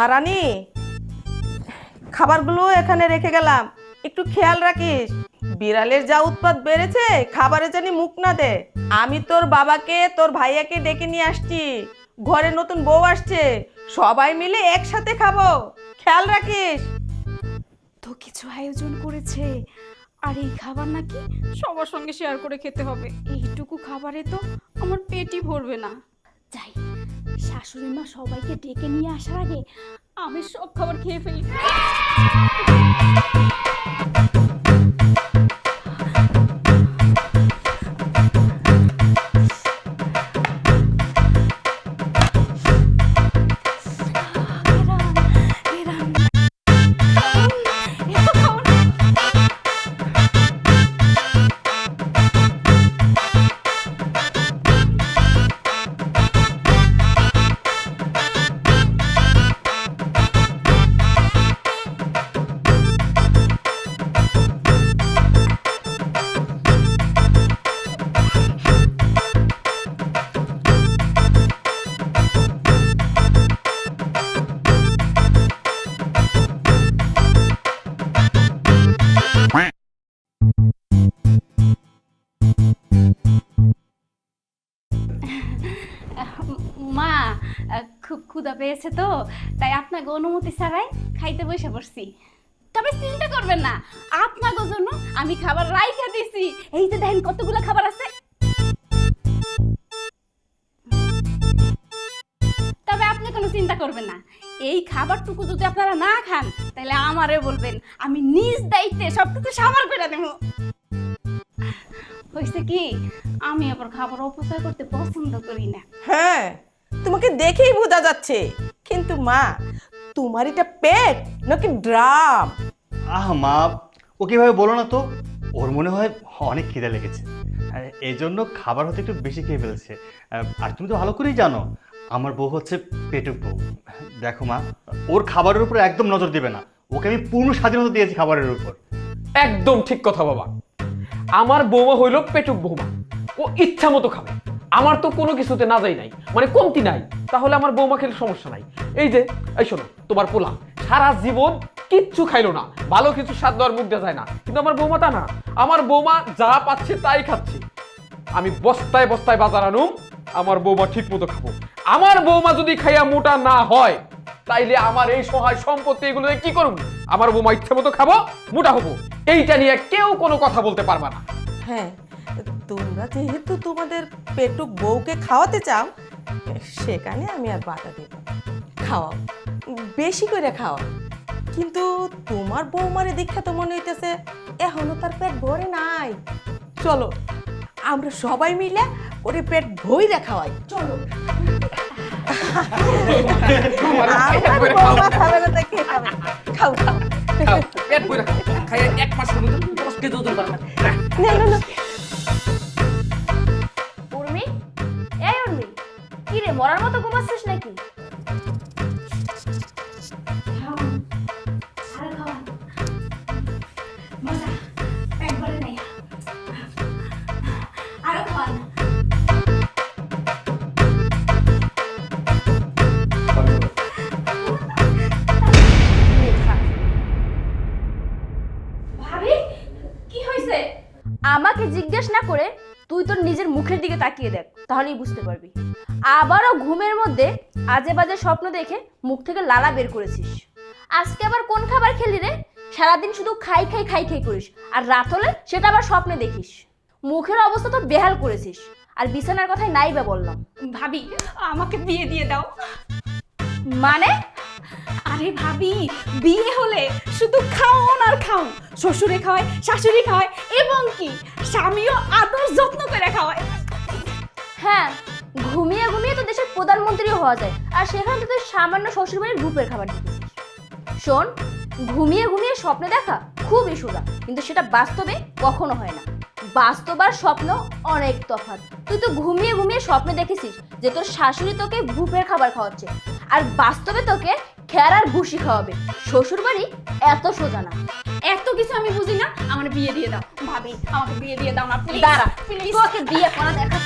মারানি, খাবারগুলো এখানে রেখে গেলাম। একটু খেয়াল রাখিস, বিড়ালের যা উৎপাত বেড়েছে, খাবারে জানি মুখ না দে। আমি তোর বাবাকে, তোর ভাইয়াকে ডেকে নিয়ে আসছি। ঘরে নতুন বউ আসছে, সবাই মিলে একসাথে খাব। খেয়াল রাখিস। তো কিছু আয়োজন করেছে, আর এই খাবার নাকি সবার সঙ্গে শেয়ার করে খেতে হবে। এইটুকু খাবারে তো আমার পেটই ভরবে না। যাই শাশুড়ি মা সবাইকে ডেকে নিয়ে আসার আগে আমি সব খাবার খেয়ে ফেলি। খুব ক্ষুধা পেয়েছে তো, তাই আপনাকে অনুমতি ছাড়াই খাইতে বসে পড়ছি। তবে চিন্তা করবেন না আপনাকে জন্য আমি খাবার রাইখা দিছি। এই যে দেখেন কতগুলো খাবার আছে। তবে আপনি কোনো চিন্তা করবেন না, এই খাবারটুকু যদি আপনারা না খান, তাহলে আমারে বলবেন, আমি নিজ দায়িত্বে সবকিছু সাবার করে দেব। হয়েছে কি, আমি আবার খাবার অপচয় করতে পছন্দ করি না। হ্যাঁ তোমাকে দেখেই বোঝা যাচ্ছে। কিন্তু মা তোমার এটা পেট নাকি ড্রাম? আহ মা ও কীভাবে বলো না তো? ওর মনে হয় অনেক খিদে লেগেছে। এই জন্য খাবার হতে একটু বেশি খেয়ে ফেলছে। আহ, আর তুমি তো ভালো করেই জানো আমার বউ হচ্ছে পেটুক বউ। দেখো মা ওর খাবারের উপর একদম নজর দিবে না। ওকে আমি পূর্ণ স্বাধীনতা দিয়েছি খাবারের উপর। একদম ঠিক কথা বাবা। আমার বৌমা হইল পেটুক বৌমা। ও ইচ্ছা মতো খাবে। আমার তো কোনো কিছুতে না যাই নাই মানে কমতি নাই, তাহলে আমার বৌমা খেলে সমস্যা নাই। এই যে, এই শোনো, তোমার পোলা, সারা জীবন কিচ্ছু খাইলো না, ভালো কিছু স্বাদ দেওয়ার মুখ যায় না। কিন্তু আমার বৌমা তা না, আমার বৌমা যা পাচ্ছে তাই খাচ্ছে। আমি বস্তায় বস্তায় বাজার আনুম, আমার বৌমা ঠিক মতো খাব। আমার বৌমা যদি খাইয়া মোটা না হয়, তাইলে আমার এই সহায় সম্পত্তি এগুলো কি করব আমার বৌমা ইচ্ছে মতো খাব, মোটা হব। এইটা নিয়ে কেউ কোনো কথা বলতে পারবে না। হ্যাঁ তোমরা যেহেতু তোমাদের পেটুক বউকে খাওয়াতে চাও, সেখানে আমি আর বাধা দেব। খাওয়াও, বেশি করে খাওয়া কিন্তু তোমার বৌমারে দীক্ষা তো মনে হইতেছে, এখনও তার পেট ভরে নাই। চলো, আমরা সবাই মিলে ওরে পেট ভইরা খাওয়াই। চলো। খাও খাও। পেট এক মধ্যে কেজি ওজন বাড়বে না না না। উর্মি? এই উর্মি কি রে মরার মতো ঘুমাচ্ছিস নাকি? আরও আমাকে জিজ্ঞেস না করে তুই তোর নিজের মুখের দিকে তাকিয়ে দেখ তাহলেই বুঝতে পারবি। আবারও ঘুমের মধ্যে আজে বাজে স্বপ্ন দেখে মুখ থেকে লালা বের করেছিস। আজকে আবার কোন খাবার খেলি রে? সারাদিন শুধু খাই খাই খাই খাই করিস আর রাত হলে সেটা আবার স্বপ্নে দেখিস। মুখের অবস্থা তো বেহাল করেছিস আর বিছানার কথাই নাই বা বললাম। ভাবি আমাকে বিয়ে দিয়ে দাও। মানে? আরে ভাবি, বিয়ে হলে শুধু খাওন আর খাওন। শ্বশুরে খাওয়ায়, শাশুড়ি খাওয়ায়, এবং কি? স্বামীও আদর যত্ন করে খাওয়ায়। হ্যাঁ ঘুমিয়ে ঘুমিয়ে তো দেশের প্রধানমন্ত্রী হওয়া যায়। আর সেখানে তো তুই সামান্য শ্বশুরবাড়ির গ্রুপের খাবার দিতেছিস শোন, ঘুমিয়ে ঘুমিয়ে স্বপ্নে দেখা খুবই সোজা, কিন্তু সেটা বাস্তবে কখনো হয় না। বাস্তব আর স্বপ্ন অনেক তফাৎ। তুই তো ঘুমিয়ে ঘুমিয়ে স্বপ্নে দেখেছিস যে তোর শাশুড়ি তোকে গ্রুপের খাবার খাওয়াচ্ছে। আর বাস্তবে তোকে খেয়ার আর ভুসি খাওয়াবে। শ্বশুর বাড়ি এত সোজা না। এত কিছু আমি বুঝি না আমার বিয়ে দিয়ে দাও। ভাবি আমাকে বিয়ে দিয়ে দাও না তুই দাঁড়া তুই তোকে বিয়ে করা দেখা